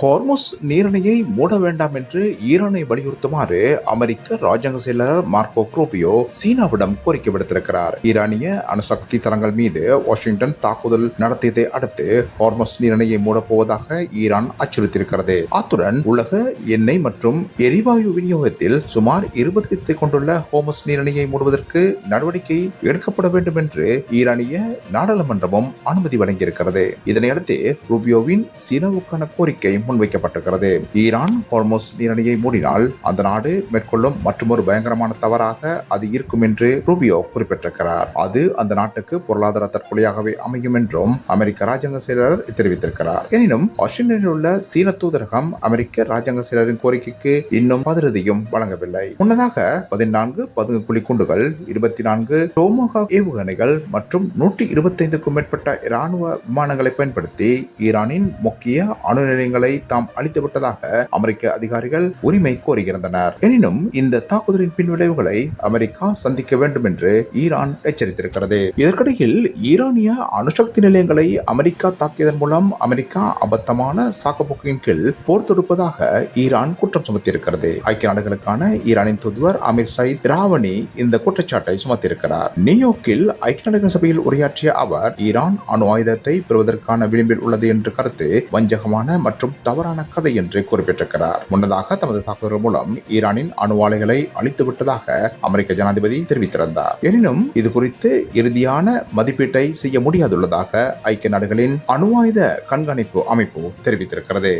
ஹார்மோஸ் நீரிணையை மூட வேண்டாம் என்று ஈரானை வலியுறுத்துமாறு அமெரிக்க ராஜாங்க செயலர் மார்க்கோ குரோபியோ சீனாவிடம் கோரிக்கை விடுத்திருக்கிறார். ஈரானிய அணுசக்தி தளங்கள் மீது வாஷிங்டன் தாக்குதல் நடத்தியதை அடுத்து ஹார்மஸ் நீரிணையை மூடப்போவதாக ஈரான் அச்சுறுத்தியிருக்கிறது. அத்துடன் உலக எண்ணெய் மற்றும் எரிவாயு விநியோகத்தில் சுமார் இருபது கொண்டுள்ள ஹோமஸ் நீரிணையை மூடுவதற்கு நடவடிக்கை எடுக்கப்பட வேண்டும் என்று ஈரானிய நாடாளுமன்றமும் அனுமதி வழங்கியிருக்கிறது. இதனையடுத்து ரூபியோவின் சீனாவுக்கான கோரிக்கை முன்வைக்கப்பட்டிருக்கிறது. ஈரான் ஹார்மோஸ் நீரணியை மூடினால் அந்த நாடு மேற்கொள்ளும் மற்றொரு பயங்கரமான தவறாக அது இருக்கும் என்று ரூபியோ குறிப்பிட்டிருக்கிறார். அது அந்த நாட்டுக்கு பொருளாதார தற்கொலையாகவே அமையும் என்றும் அமெரிக்க ராஜாங்க செயலர் தெரிவித்திருக்கிறார். எனினும் வாஷிங்டனில் உள்ள சீன தூதரகம் அமெரிக்க ராஜாங்க செயலரின் கோரிக்கைக்கு இன்னும் பதிலதியும் வழங்கவில்லை. முன்னதாக பதினான்கு பதுங்கு குழி குண்டுகள் இருபத்தி நான்கு டோமோகா ஏவுகணைகள் மற்றும் நூற்றி இருபத்தைந்துக்கும் மேற்பட்ட இராணுவ விமானங்களை பயன்படுத்தி ஈரானின் முக்கிய அணு நிலையங்களை தாம் அளித்துவிட்டதாக அமெரிக்க அதிகாரிகள் உரிமை கோரியிருந்தனர் எனினும் இந்த தாக்குதலின் பின்விளைவுகளை அமெரிக்கா சந்திக்க வேண்டும் என்று ஈரான் எச்சரித்திருக்கிறது. இதற்கிடையில் ஈரானிய அணுசக்தி நிலையங்களை அமெரிக்கா தாக்கியதன் மூலம் அமெரிக்கா அபத்தமான சாக்கப்போக்கின் கீழ் போர் தொடுப்பதாக ஈரான் குற்றம் சுமத்தியிருக்கிறது. ஐக்கிய நாடுகளுக்கான ஈரானின் தூதுவர் அமீர் சயித் ராவணி இந்த குற்றச்சாட்டை சுமத்தியிருக்கிறார். நியூயார்க்கில் ஐக்கிய நாடுகள் சபையில் உரையாற்றிய அவர் ஈரான் அணு ஆயுதத்தை பெறுவதற்கான விளிம்பில் உள்ளது என்று கருத்து வஞ்சகமான மற்றும் தவறான கதை என்று குறிப்பிட்டிருக்கிறார். முன்னதாக தமது தாக்குதல் மூலம் ஈரானின் அணு ஆலைகளை அழித்து விட்டதாக அமெரிக்க ஜனாதிபதி தெரிவித்திருந்தார். எனினும் இது குறித்து இறுதியான மதிப்பீட்டை செய்ய முடியாதுள்ளதாக ஐக்கிய நாடுகளின் அணு ஆயுத கண்காணிப்பு அமைப்பு தெரிவித்திருக்கிறது.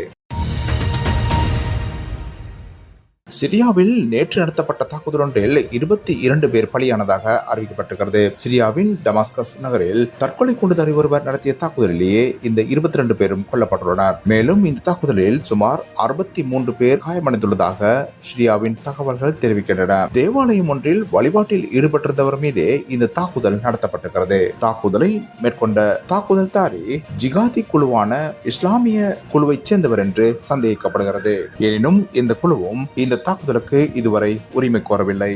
சிரியாவில் நேற்று நடத்தப்பட்ட தாக்குதல் ஒன்றில் இருபத்தி இரண்டு பேர் பலியானதாக அறிவிக்கப்பட்டிருக்கிறது. சிரியாவின் டமாஸ்கஸ் நகரில் தற்கொலை குண்டுதாரி ஒருவர் நடத்திய தாக்குதலிலேயே இந்த இருபத்தி ரெண்டு பேரும் கொல்லப்பட்டுள்ளனர். மேலும் இந்த தாக்குதலில் சுமார் அறுபத்தி மூன்று பேர் காயமடைந்துள்ளதாக சிரியாவின் தகவல்கள் தெரிவிக்கின்றன. தேவாலயம் ஒன்றில் வழிபாட்டில் ஈடுபட்டிருந்தவர் மீதே இந்த தாக்குதல் நடத்தப்பட்டிருக்கிறது. தாக்குதலை மேற்கொண்ட தாக்குதல்தாரி ஜிகாதி குழுவான இஸ்லாமிய குழுவைச் சேர்ந்தவர் என்று சந்தேகிக்கப்படுகிறது. எனினும் இந்த குழுவும் இந்த தாக்குதலுக்கு இதுவரை உரிமை கோரவில்லை.